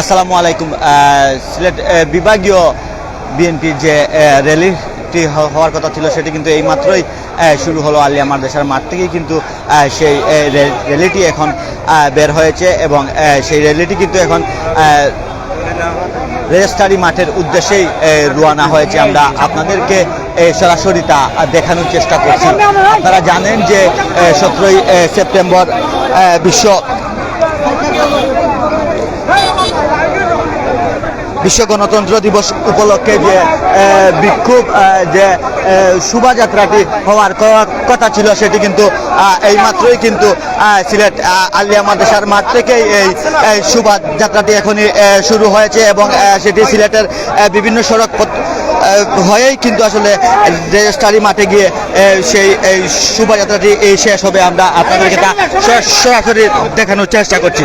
আসসালামু আলাইকুম সিলেট বিভাগীয় বিএনপির যে র্যালিটি হওয়ার কথা ছিল সেটি কিন্তু এই মাত্রই শুরু হলো আলিয়া মাদ্রাসার মাঠ থেকেই কিন্তু সেই র্যালিটি এখন বের হয়েছে এবং সেই র্যালিটি কিন্তু এখন রেজিস্টারি মাঠের উদ্দেশ্যেই রোয়ানা হয়েছে। আমরা আপনাদেরকে সরাসরি তা দেখানোর চেষ্টা করছি। আপনারা জানেন যে সতেরোই সেপ্টেম্বর বিশ্ব বিশ্ব গণতন্ত্র দিবস উপলক্ষে যে বিক্ষোভ যে শোভাযাত্রাটি হওয়ার কথা ছিল সেটি কিন্তু এই মাত্রই কিন্তু সিলেট আলিয়া মাদ্রাসার মাঠ থেকেই এই শোভাযাত্রাটি এখনই শুরু হয়েছে এবং সেটি সিলেটের বিভিন্ন সড়ক হয়েই কিন্তু আসলে রেজিস্ট্রারি মাঠে গিয়ে সেই, এই শোভাযাত্রাটি এই শেষ হবে। আমরা আপনাদেরকে তা সরাসরি দেখানোর চেষ্টা করছি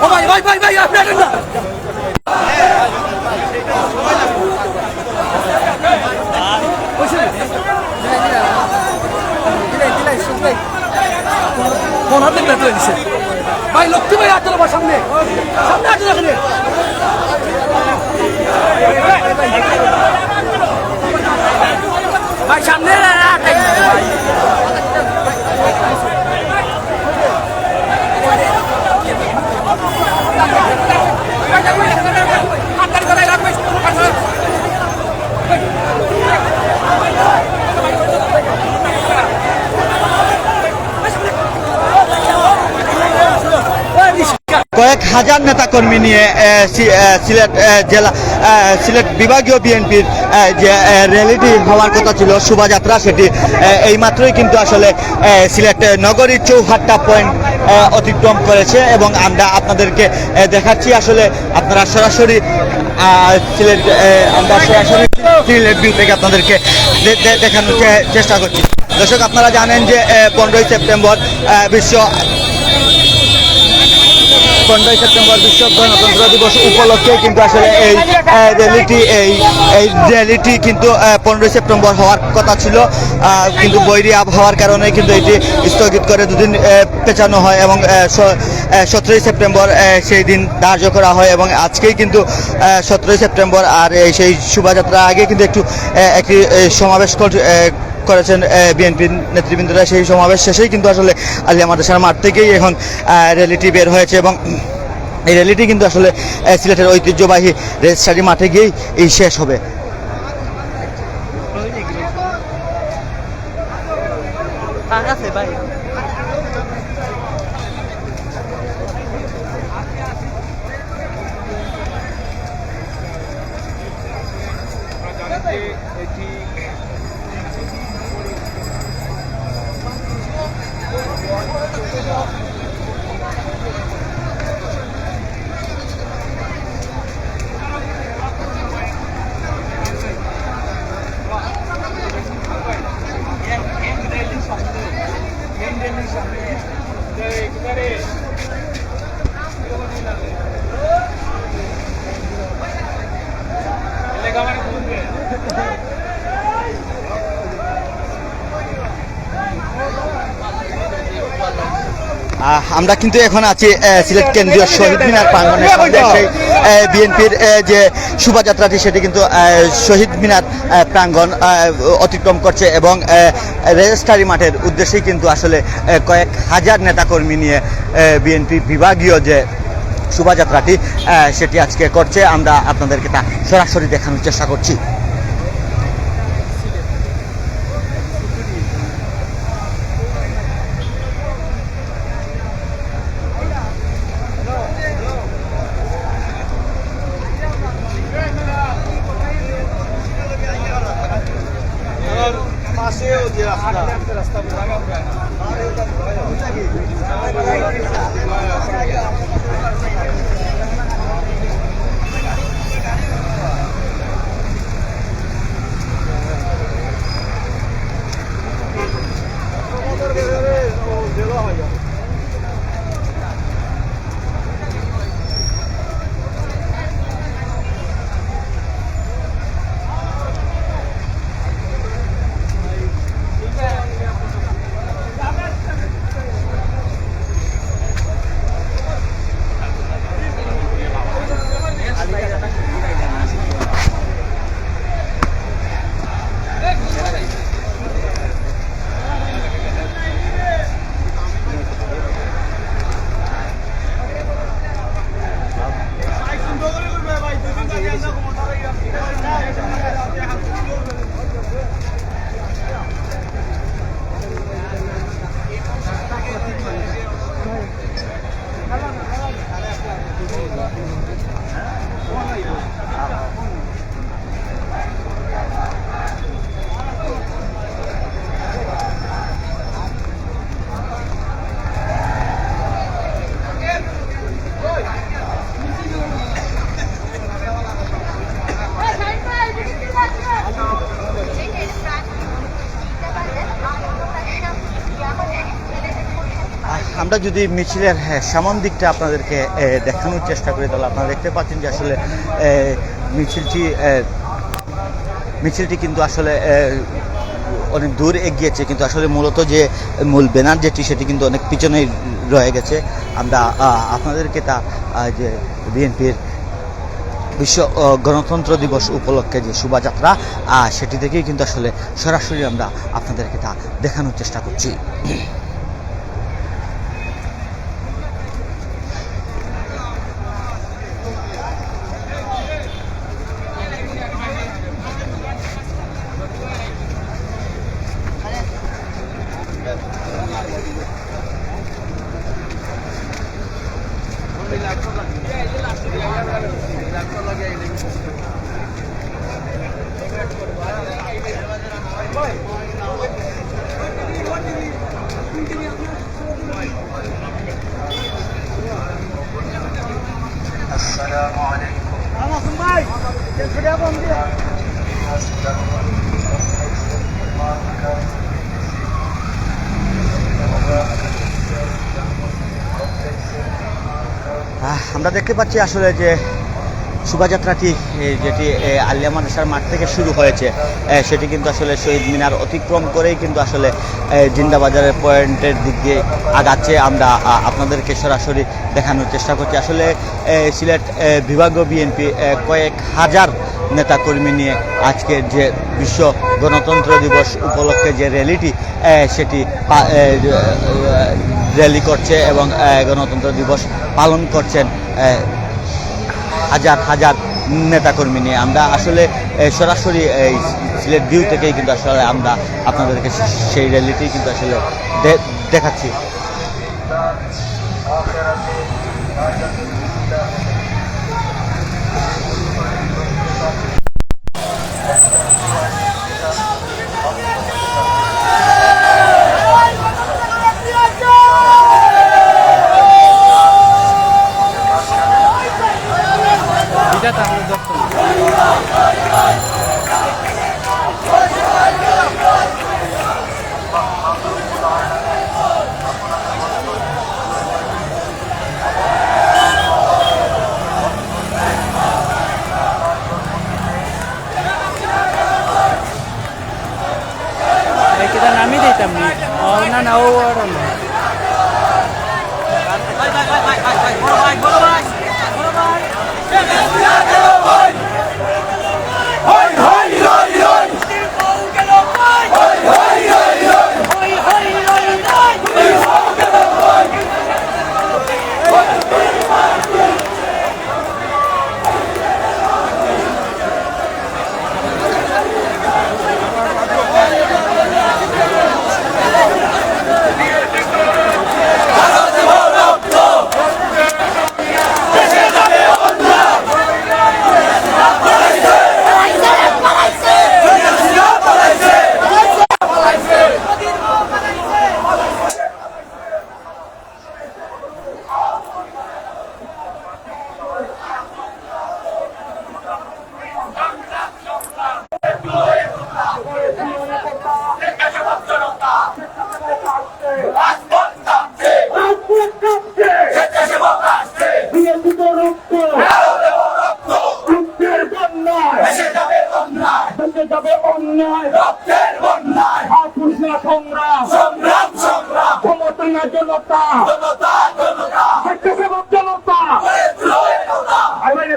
ও ভাই ভাই ভাই ভাই আপনি আসেন না ফোন হাতে বেঁধে দিছে ভাই, লক্ষ্মী ভাই আসলে আমার সামনে। সামনে আসলে এখানে। ভাই, সামনে। কয়েক হাজার নেতাকর্মী নিয়ে সিলেট জেলা সিলেট বিভাগীয় বিএনপির যে র্যালিটি হওয়ার কথা ছিল, শোভাযাত্রা সেটি এইমাত্রই কিন্তু আসলে সিলেট নগরীর চৌহাট্টা পয়েন্ট অতিক্রম করেছে এবং আমরা আপনাদেরকে দেখাচ্ছি আসলে আপনারা সরাসরি সিলেট আমরা সরাসরি সিলেট ভিউ থেকে আপনাদেরকে দেখানোর চেষ্টা করছি। দর্শক, আপনারা জানেন যে পনেরোই সেপ্টেম্বর বিশ্ব পনেরোই সেপ্টেম্বর বিশ্ব গণতন্ত্র দিবস উপলক্ষে কিন্তু আসলে এই র্যালিটি এই এই র্যালিটি কিন্তু পনেরোই সেপ্টেম্বর হওয়ার কথা ছিল। কিন্তু বৈরী আবহাওয়ার কারণে কিন্তু এটি স্থগিত করে দুদিন পেছানো হয় এবং সতেরোই সেপ্টেম্বর সেই দিন ধার্য করা হয় এবং আজকেই কিন্তু সতেরোই সেপ্টেম্বর আর সেই শোভাযাত্রা আগে কিন্তু একটু একটি সমাবেশ করেছেন বিএনপি নেতৃবৃন্দরা সেই সমাবেশ শেষেই কিন্তু আসলে আলিয়া মাদ্রাসার মাঠ থেকেই এখন র্যালিটি বের হয়েছে এবং এই র্যালিটি কিন্তু আসলে সিলেটের ঐতিহ্যবাহী রেজিস্ট্রারি মাঠে গিয়েই এই শেষ হবে। আমরা কিন্তু এখন আছি সিলেট কেন্দ্রীয় শহীদ মিনার প্রাঙ্গণের সামনে। সেই বিএনপির যে শোভাযাত্রাটি, সেটি কিন্তু শহীদ মিনার প্রাঙ্গণ অতিক্রম করছে এবং রেজিস্ট্রারি মাঠের উদ্দেশ্যেই কিন্তু আসলে কয়েক হাজার নেতাকর্মী নিয়ে বিএনপি বিভাগীয় যে শোভাযাত্রাটি সেটি আজকে করছে। আমরা আপনাদেরকে তা সরাসরি দেখানোর চেষ্টা করছি। আমরা যদি মিছিলের হ্যাঁ, সামন দিকটা আপনাদেরকে দেখানোর চেষ্টা করি তাহলে আপনারা দেখতে পাচ্ছেন যে আসলে মিছিলটি মিছিলটি কিন্তু আসলে অনেক দূর এগিয়েছে কিন্তু আসলে মূলত যে মূল ব্যানার যেটি সেটি কিন্তু অনেক পিছনেই রয়ে গেছে। আমরা আপনাদেরকে তা যে বিএনপির বিশ্ব গণতন্ত্র দিবস উপলক্ষে যে শোভাযাত্রা সেটি থেকেই কিন্তু আসলে সরাসরি আমরা আপনাদেরকে তা দেখানোর চেষ্টা করছি। আমরা দেখতে পাচ্ছি আসলে যে শোভাযাত্রাটি যেটি আলিয়া মাদ্রাসার মাঠ থেকে শুরু হয়েছে সেটি কিন্তু আসলে শহীদ মিনার অতিক্রম করেই কিন্তু আসলে জিন্দাবাজারের পয়েন্টের দিক দিয়ে আগাচ্ছে। আমরা আপনাদেরকে সরাসরি দেখানোর চেষ্টা করছি। আসলে সিলেট বিভাগীয় বিএনপি কয়েক হাজার নেতাকর্মী নিয়ে আজকের যে বিশ্ব গণতন্ত্র দিবস উপলক্ষে যে র্যালিটি সেটি র্যালি করছে এবং গণতন্ত্র দিবস পালন করছেন হাজার হাজার নেতাকর্মী নিয়ে। আমরা আসলে সরাসরি এই সিলেট ভিউ থেকেই কিন্তু আসলে আমরা আপনাদেরকে সেই র্যালিটি কিন্তু আসলে দে- দেখাচ্ছি Eh,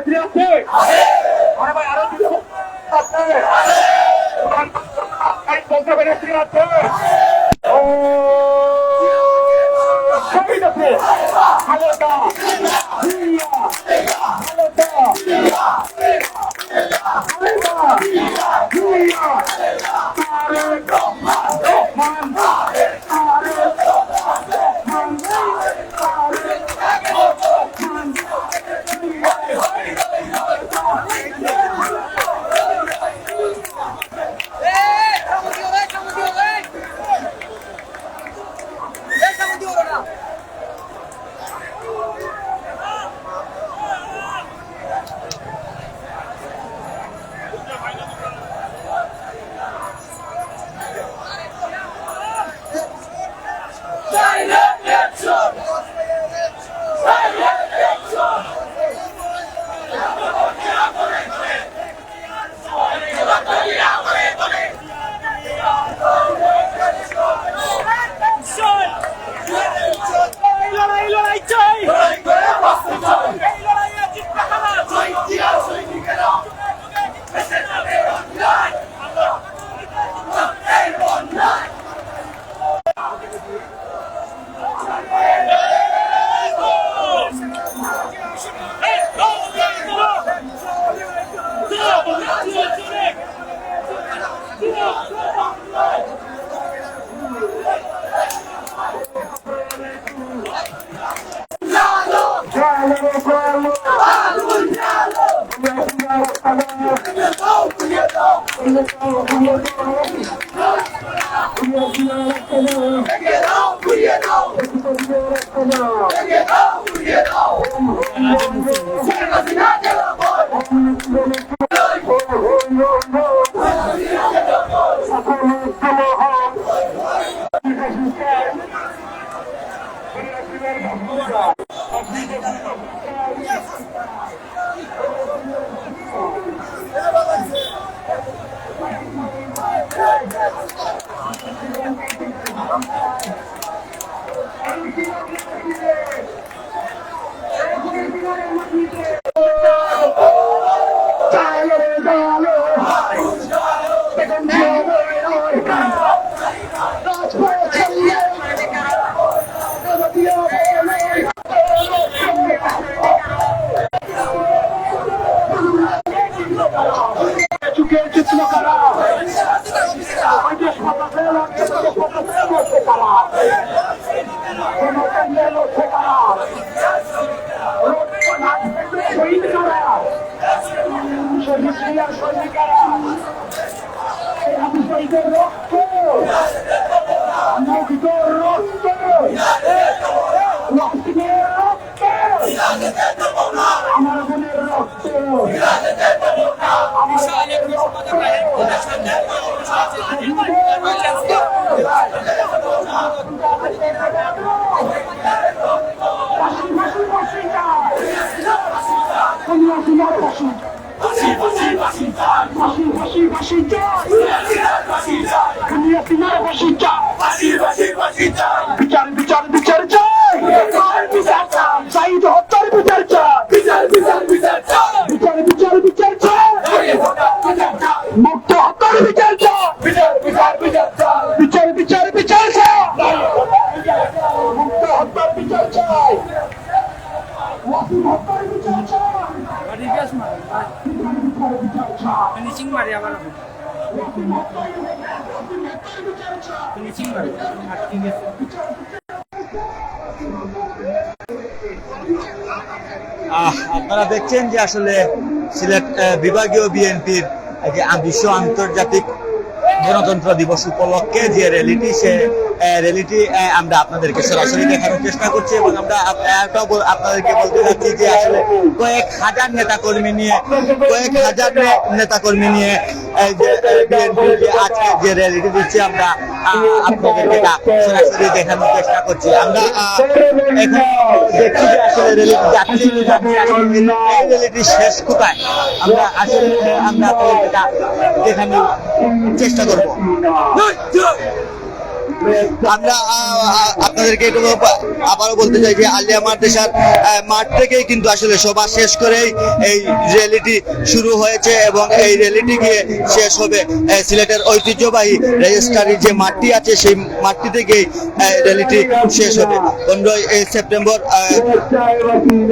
নেত্রী আছে? আরে ভাই চাই আপনারা দেখছেন যে আসলে সিলেট বিভাগীয় বিএনপির বিশ্ব আন্তর্জাতিক গণতন্ত্র দিবস উপলক্ষে যে র্যালিটি সে র্যালিটি আমরা আপনাদেরকে সরাসরি দেখানোর চেষ্টা করছি এবং আমরা আপনাদেরকে বলতে যাচ্ছি যে আসলে কয়েক হাজার নেতা কর্মী নিয়ে, কয়েক হাজার নে- নেতা কর্মী নিয়ে আজকে যে র্যালিটি দিচ্ছে, আমরা আপনাদেরকে সরাসরি দেখানোর চেষ্টা করছি। আমরা এখন দেখছি যে আসলে র্যালিটি যাচ্ছি র্যালিটি শেষ কোথায়? আমরা আসলে, আমরা আপনাদেরকে দেখানোর চেষ্টা করব। আমরা আপনাদেরকে আবারও বলতে চাই যে আলিয়া মাদ্রাসার মাঠ থেকেই কিন্তু আসলে সভা শেষ করেই এই র্যালিটি শুরু হয়েছে এবং এই র্যালিটি গিয়ে শেষ হবে। সিলেটের ঐতিহ্যবাহী রেজিস্ট্রারির যে মাঠটি আছে, সেই মাঠটি থেকেই র্যালিটি শেষ হবে। পনেরোই সেপ্টেম্বর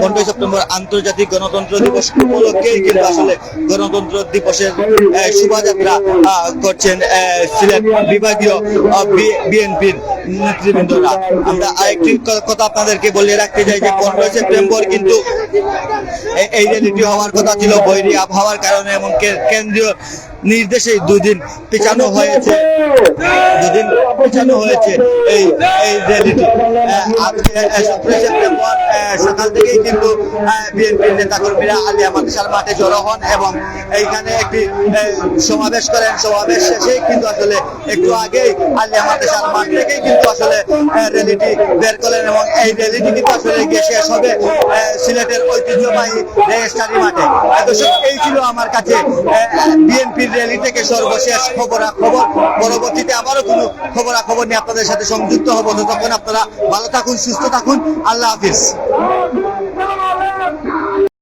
পনেরোই সেপ্টেম্বর আন্তর্জাতিক গণতন্ত্র দিবস উপলক্ষেই কিন্তু আসলে গণতন্ত্র দিবসের শোভাযাত্রা করছেন সিলেট বিভাগীয় বিএনপির নেতৃবৃন্দরা। আমরা আরেকটি কথা আপনাদেরকে বলে রাখতে চাই যে, পনেরোই সেপ্টেম্বর কিন্তু এই র্যালিটি হওয়ার কথা ছিল, বৈরী আবহাওয়ার কারণে এবং কেন্দ্রীয় নির্দেশে দুদিন পিছানো হয়েছে। দুদিন পিছানো হয়েছে এই এই র্যালিটি। সেপ্টেম্বর সকাল থেকেই কিন্তু বিএনপির নেতাকর্মীরা আলিয়া মাদ্রাসার মাঠে জড়ো হন এবং এইখানে একটি সমাবেশ করেন। সমাবেশ শেষেই কিন্তু আসলে একটু আগেই আলিয়া মাদ্রাসার মাঠ থেকেই কিন্তু আসলে র্যালিটি বের করেন এবং এই র্যালিটি কিন্তু আসলে গিয়ে শেষ হবে সিলেটের ঐতিহ্যবাহী রেজিস্ট্রারি মাঠে। দর্শক এই ছিল আমার কাছে বিএনপির র্যালি থেকে সর্বশেষ খবর খবরাখবর। পরবর্তীতে আবারও কোনো খবরাখবর নিয়ে আপনাদের সাথে সংযুক্ত হব। তখন আপনারা ভালো থাকুন, সুস্থ থাকুন। আল্লাহ হাফিজ।